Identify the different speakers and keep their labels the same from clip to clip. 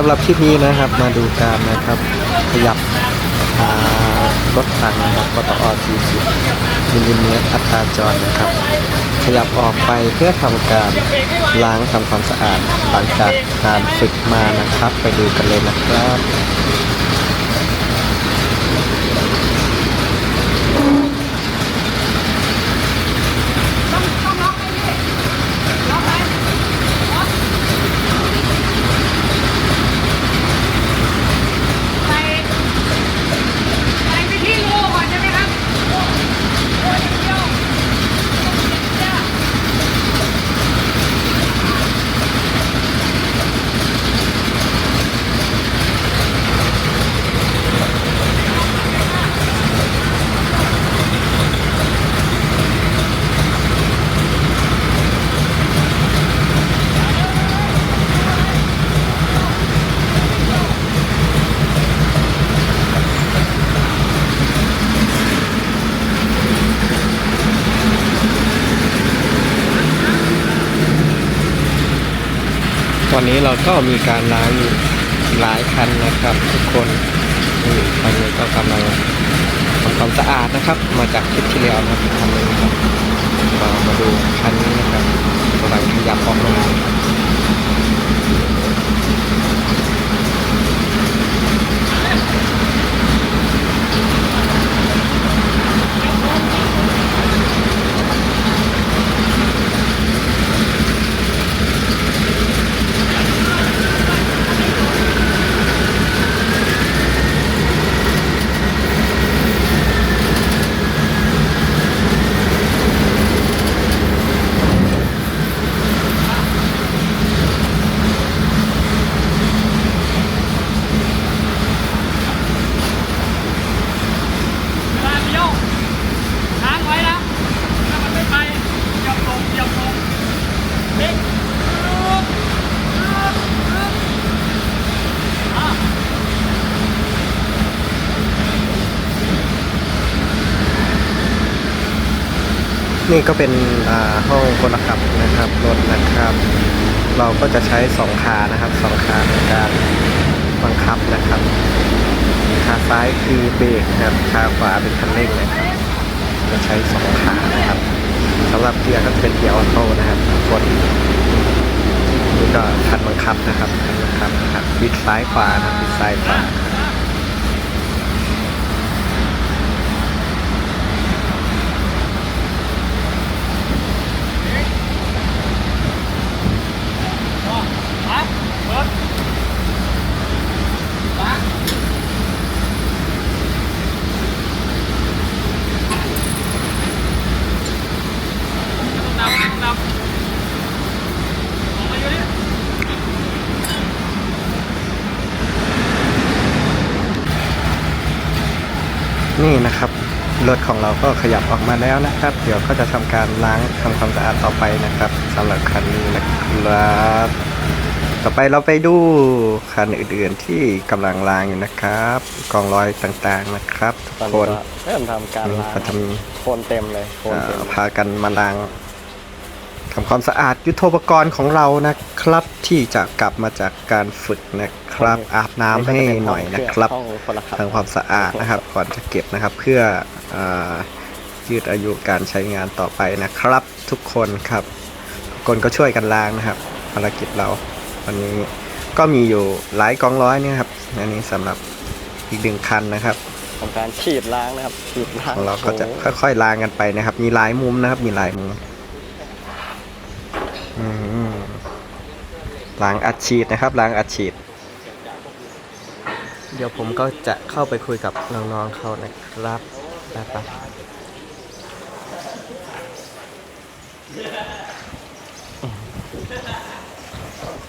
Speaker 1: สำหรับคลิปนี้นะครับมาดูการนะครับขยับรถถังนะครับปตอ40มิลลิเมตรอัตราจรนะครับ ขยับออกไปเพื่อทำการล้างทำความสะอาดหลังจากการฝึกมานะครับ ไปดูกันเลยนะครับ
Speaker 2: ใส่ใส่ไปที่รูก่อนใช่ไหมครับโอ้โอ้อย่างเดียวเนี่ย
Speaker 1: วันนี้เราก็มีการล้างอยู่หลายคันนะครับ ทุกคนนี่คันนี้ก็กำลังทำความสะอาดนะครับ มาจากคลิปที่แล้วนะครับคันนี้ครับมาดูคันนี้นะครับกำลังขยับออกมานะครับ
Speaker 2: เวลาเลี้ยวค้างไว้นะถ้ามันไม่ไปเหยียบลงเหยียบลงเด็กปึ๊บปึ๊บปึ๊บอะ
Speaker 1: นี่ก็เป็นห้องคนขับนะครับรถนะครับ เราก็จะใช้สองขานะครับสองขาในการบังคับนะครับขาซ้ายคือเบรกนะครับขาขวาเป็นคันเร่งนะครับจะใช้สองขานะครับสำหรับเกียร์ก็จะเป็นเกียร์ออโต้นะครับกดนี่ก็คันบังคับนะครับคันบังคับนะครับบิดซ้ายขวานะบิดซ้ายขวา
Speaker 2: อะอะเปิดล้างนำนำออกมาอยู่นี่
Speaker 1: นี่นะครับรถของเราก็ขยับออกมาแล้วนะครับ เดี๋ยวก็จะทำการล้างทำความสะอาดต่อไปนะครับสำหรับคันนี้นะครับต่อไปเราไปดูคันอื่นๆที่กำลังล้างอยู่นะครับกองรอยต่างๆนะครับทุก
Speaker 3: ตอน
Speaker 1: ค
Speaker 3: นี้
Speaker 1: น
Speaker 3: ก็เริ่มทำการล้าง
Speaker 1: ก็ท
Speaker 3: โคลนเต็มเลยโคลำน
Speaker 1: เอ่
Speaker 3: เต็
Speaker 1: อ
Speaker 3: ม
Speaker 1: พากันมาล้าง ทำความสะอาดยุทโธปกรณ์ของเรานะครับ ที่จะกลับมาจากการฝึกนะครับ อาบน้ำให้หน่อยนะครับ
Speaker 3: ห้องคนละครับ
Speaker 1: ทำความสะอาดนะครับ ก่อนจะเก็บนะครับ เพื่ออายืดอายุการใช้งานต่อไปนะครับ ทุกคนครับทุกคนก็ช่วยกันล้างนะครับภารกิจเราวันนี้ก็มีอยู่หลายกองร้อยเนี่ยครับอันนี้สำหรับอีกหนึ่งคันนะครับ
Speaker 3: ทำการฉีดล้างนะครับฉีดล้าง
Speaker 1: ของเราก็จะ
Speaker 3: โอ้
Speaker 1: ค่อยๆล้างกันไปนะครับ มีหลายมุมนะครับ มีหลายมุม อืมล้างอัดฉีดนะครับหล้างอัดฉีด เดี๋ยวผมก็จะเข้าไปคุยกับน้องๆเขานะครับไปไป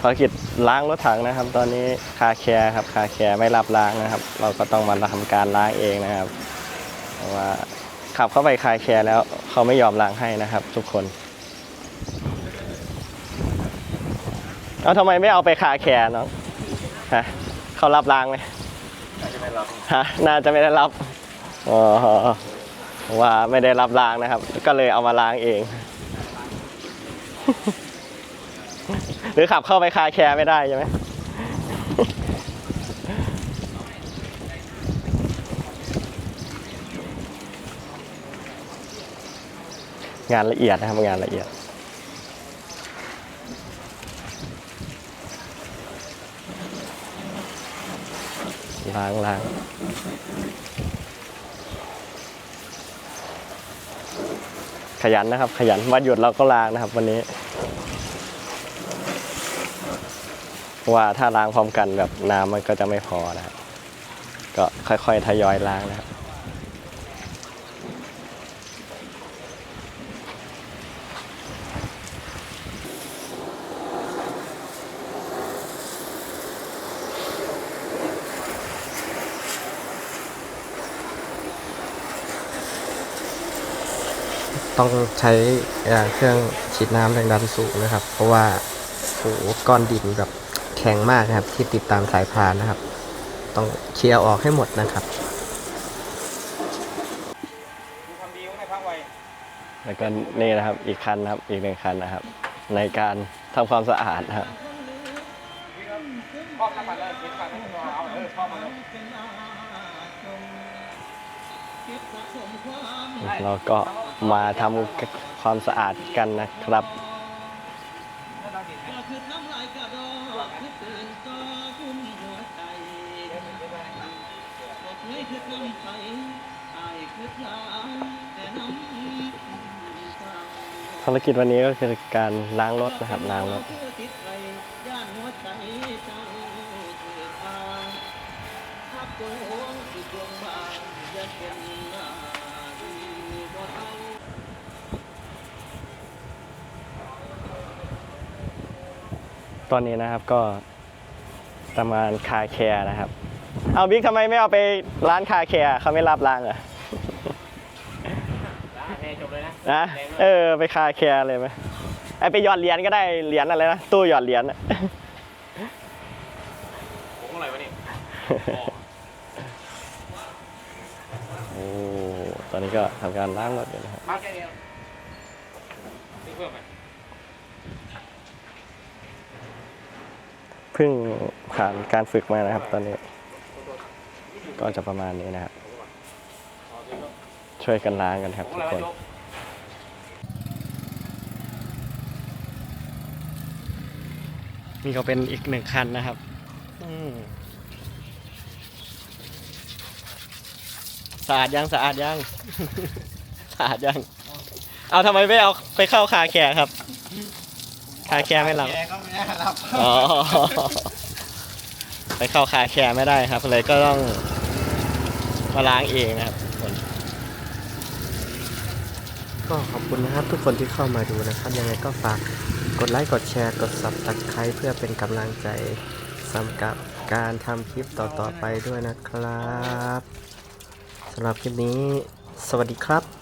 Speaker 3: ภารกิจล้างรถถังนะครับ ตอนนี้คาแคร์ครับคาแคร์ไม่รับล้างนะครับ เราก็ต้องมาทำการล้างเองนะครับเพราะว่าขับเข้าไปคาแคร์แล้วเขาไม่ยอมล้างให้นะครับ ทุกคน เอาทำไมไม่เอาไปคาแคร์น้องฮะเขารับรางไหมฮะน่าจะไม่ได้รับอ๋อว่าไม่ได้รับรางนะครับ ก็เลยเอามาล้างเอง หรือขับเข้าไปคาแคร์ไม่ได้ใช่ไหมงานละเอียดนะครับงานละเอียด ล้างล้างขยันนะครับ ขยันวันหยุดเราก็ล้างนะครับ วันนี้ ว่าถ้าล้างพร้อมกันแบบน้ำมันก็จะไม่พอนะครับ ก็ค่อยๆทยอยล้างนะครับ
Speaker 1: ต้องใช้เครื่องฉีดน้ำแรงดันสูงนะครับ เพราะว่าโหก้อนดินแบบแข็งมากนะครับ ที่ติดตามสายพานนะครับ ต้องเคลียร์ออกให้หมดนะครับ
Speaker 2: ดูความดีของนกไว
Speaker 3: แล้วก็นี่นะครับอีกคันนะครับอีกหนึ่งคันนะครับ ในการทำความสะอาดนะครับ
Speaker 2: ครอบน้ำมันเลยเก็ มา
Speaker 3: ทำความสะอาดกันนะครับ ภารกิจวันนี้ก็คือการล้างรถนะครับล้างรถดวงบางจะเป็นนาดีบ่เท่า ตอนนี้นะครับก็ทำงานคาแคร์นะครับ เอาบิ๊กทำไมไม่เอาไปร้านคาแคร์เขาไม่รับล้างเหรอ
Speaker 2: ได้จบเลยนะ
Speaker 3: นะเออไปคาแคร์เลยไหมไอไปหยอดเหรียญก็ได้เหรียญอะไรนะตู้หยอดเหรียญอะ
Speaker 2: ผมอะไรวะนี่
Speaker 3: โอ้ตอนนี้ก็ทำการล้างรถอยู่นะครับ
Speaker 2: มาแค่เดียวซื้อเพิ่มไหม
Speaker 3: พิ่งผ่านการฝึกมานะครับ ตอนนี้ ก็จะประมาณนี้นะครับ ช่วยกันล้างกันครับทุกคนนี่ก็เป็นอีกหนึ่งคันนะครับสะอาดยังสะอาดยังสะอาดยัง เอาทำไมไม่เอาไปเข้าคาแคร์ครับ คาแคร์ไม่รับ
Speaker 2: แกก็ไม่ได้รับ
Speaker 3: อ๋อไปเข้าคาแคร์ไม่ได้ครับเลยก็ต้องมาล้างเองนะครับทุกคน
Speaker 1: ก็ขอบคุณนะครับทุกคนที่เข้ามาดูนะครับ ยังไงก็ฝากกดไลค์กดแชร์กด subscribe เพื่อเป็นกำลังใจสำหรับการทำคลิปต่อๆไปด้วยนะครับสำหรับคลิปนี้ สวัสดีครับ